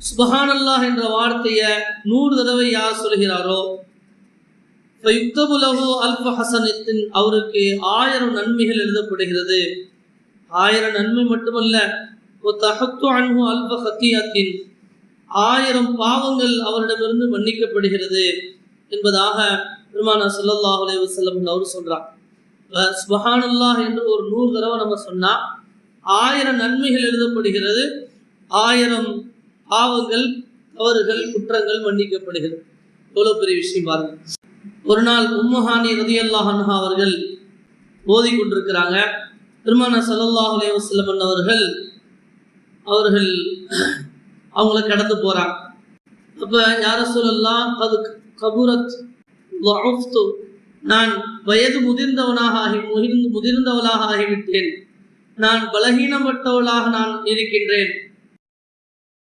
சுபஹானல்லாஹ் என்ற வார்த்தையை நூறு தடவை யார் சொல்கிறாரோ யுக்தபுலகு அல்ப ஹசனத்தின் அவருக்கு ஆயிரம் நன்மைகள் எழுதப்படுகிறது. ஆயிரம் நன்மை மட்டுமல்ல அன்பு அல்ப ஹத்தியத்தின் ஆயிரம் பாவங்கள் அவரிடமிருந்து மன்னிக்கப்படுகிறது என்பதாக பெருமானா ஸல்லல்லாஹு அலைஹி வஸல்லம் அவர் சொல்றார். சுபஹானல்லாஹ் என்று ஒரு நூறு தடவை நம்ம சொன்னா ஆயிரம் நன்மைகள் எழுதப்படுகிறது ஆயிரம் பாவங்கள் தவறுகள் குற்றங்கள் மன்னிக்கப்படுகிறது. எவ்வளவு பெரிய விஷயம் பாருங்க. ஒரு நாள் உம்மஹானி ரதியல்லாஹ் அவர்கள் ஓதி கொண்டிருக்கிறாங்க திருமண ஸல்லல்லாஹு அலைஹி அவர்கள் அவர்கள் அவங்கள கடந்து போறாங்க. அப்ப யார சொல்லலாம் அது கபூரத் நான் வயது முதிர்ந்தவனாக ஆகி முதிர்ந்து முதிர்ந்தவளாக ஆகிவிட்டேன். நான் பலகீனப்பட்டவளாக நான் இருக்கின்றேன்.